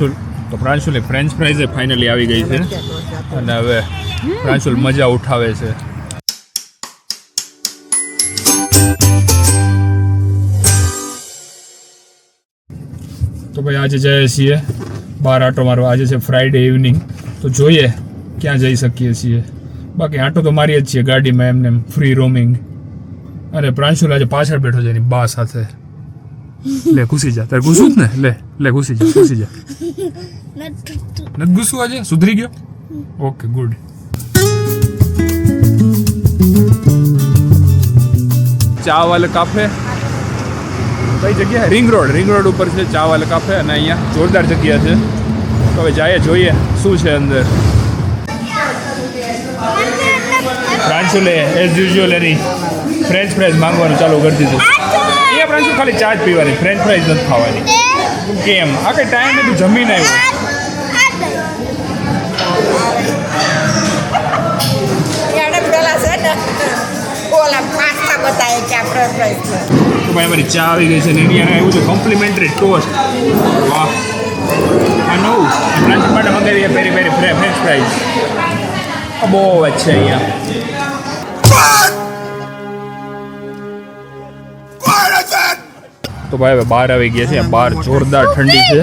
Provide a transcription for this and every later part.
તો પ્રાંશુલે French fries finally આવી ગઈ છે. અને હવે પ્રાંશુલ મજા ઉઠાવે છે. તો ભાઈ આજે જઈએ છીએ બાર આટો મારવા. આજે છે ફ્રાઈડે ઇવનિંગ તો જોઈએ ક્યાં જઈ શકીએ છીએ. બાકી આટો તો મારીએ જ છીએ ગાડીમાં એમને ફ્રી રોમિંગ અને પ્રાંશુલ આજે પાછળ બેઠો છે એની બા સાથે. લે ઘૂસી જા. તારે ઘૂસું જ ને? લે લે ઘૂસી જા ઘૂસી જા. નથી ગુસ્સો આજે સુધરી ગયો? Okay good. ચા વાલે કાફે? કઈ જગ્યા? Ring road. રિંગ રોડ ઉપર છે ચા વાલે કાફે અને અહીંયા જોરદાર જગ્યા છે. તો હવે જઈએ જોઈએ શું છે અંદર. પ્રાંશુલે એઝ યુઝ્યુઅલ એની. ફ્રેન્ચ ફ્રેન્ચ માંગવાનું ચાલુ કરી દીધું. અહીંયા શું ખાલી ચા જ પીવાની ફ્રેન્ચ ફ્રાઈઝ નથી ખાવાની. કેમ? આ કઈ ટાઈમ નથી જમીન આવ્યો. ભાઈ અમારી ચા આવી ગઈ છે ને એની આવ્યું છે કોમ્પ્લિમેન્ટરી ટોસ્ટ વાહ. આ નવું. ફ્રેન્ચ માટે મંગાવી પેરી પેરી ફ્રેન્ચ ફ્રાઈઝ બહુ જ છે અહીંયા. તો ભાઈ હવે બહાર આવી ગયા છે. બહાર જોરદાર ઠંડી છે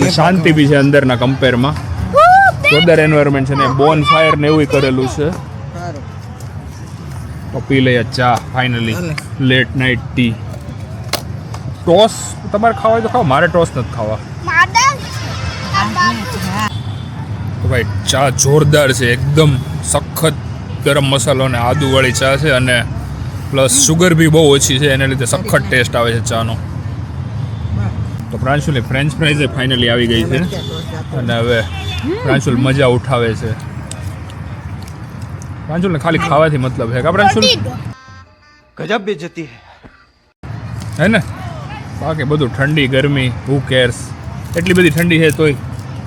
અને શાંતિ બી છે અંદરના કમ્પેરમાં જોરદાર એન્વાયરમેન્ટ છે ને બોન ફાયર ને એવું કરેલું છે. તો પી લઈએ ચા finally late night tea toast તમારે ખાવા હોય તો ખાઓ મારે ટોસ નથી ખાવા. તો ભાઈ ચા જોરદાર છે એકદમ સખત ગરમ મસાલો અને આદુવાળી ચા છે અને પ્લસ સુગર બી બહુ ઓછી છે એને લીધે સખત ટેસ્ટ આવે છે ચાનો. તો પ્રાંશુલની ફ્રેન્ચ ફ્રાઈઝ ફાઇનલી આવી ગઈ છે. અને હવે પ્રાંશુલ મજા ઉઠાવે છે. પ્રાંશુલને ખાલી ખાવાથી મતલબ છે. કા પ્રાંશુલ? ગજબ બેજતી હે. ને? બાકી બધું ઠંડી ગરમી હુ કેર્સ એટલી બધી ઠંડી છે તોય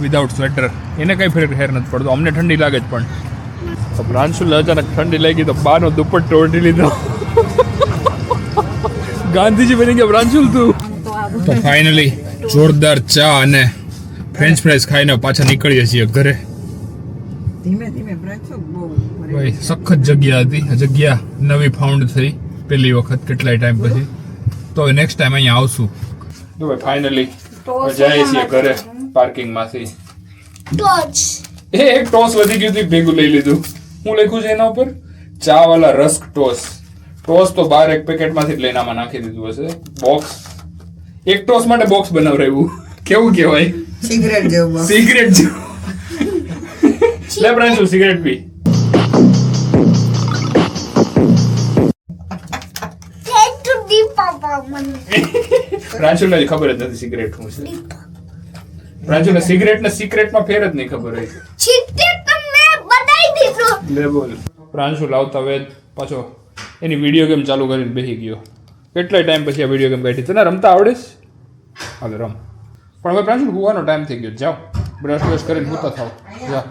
વિધાઉટ સ્વેટર એને કંઈ ફેર હેર નથી પડતો. અમને ઠંડી લાગે જ પણ. તો પ્રાંશુલ અચાનક ઠંડી લાગી તો બાનો દુપટ્ટો ઓઢી લીધો. ગાંધીજી બની ગયા પ્રાંશુલ તું. તો ફાઇનલી જોરદાર ચા અને ફ્રેન્ચ ફ્રાઈઝ ખાઈને પાછા નીકળીએ છીએ ઘરે. ધીમે ધીમે બ્રેક છો બહુ ભાઈ સખત જગ્યા હતી. જગ્યા નવી ફાઉન્ડ થઈ પહેલી વખત કેટલાય ટાઈમ પછી. તો નેક્સ્ટ ટાઈમ અહીંયા આવશું. તો ભાઈ ફાઇનલી જઈએ છીએ ઘરે પાર્કિંગમાંથી એ એક ટોસ વધી ગયું હતું ભેગું લઈ લીધું. હું લખ્યું છે એના ઉપર? ચા વાલા રસ્ક ટોસ ટોસ તો બાર એક પેકેટમાંથી જ લઈને આમાં નાખી દીધું હશે. બોક્સ એક ટોસ માટે બોક્સ બનાવરાયું કેવું કહેવાય? સિગરેટ જેવું સિગરેટ જેવું. લે પ્રાંશુ સિગરેટ પી. પ્રાંશુને ખબર જ નથી સિગરેટ શું છે. પ્રાંશુને સિગરેટ ને સિક્રેટમાં ફેર જ નહીં ખબર હોય. લે બોલ. પ્રાંશુ લાવતા વેદ પાછો. એની વીડિયો ગેમ ચાલુ કરીને બેસી ગયો. કેટલાય ટાઈમ પછી આ વીડિયો ગેમ બેઠી. તને રમતા આવડે છે હાલો રમ. પણ હવે પ્રાંશુ, હોવાનો ટાઈમ થઈ ગયો. જાઓ. બ્રશ બ્રશ કરીને હુતા થાવ. જા.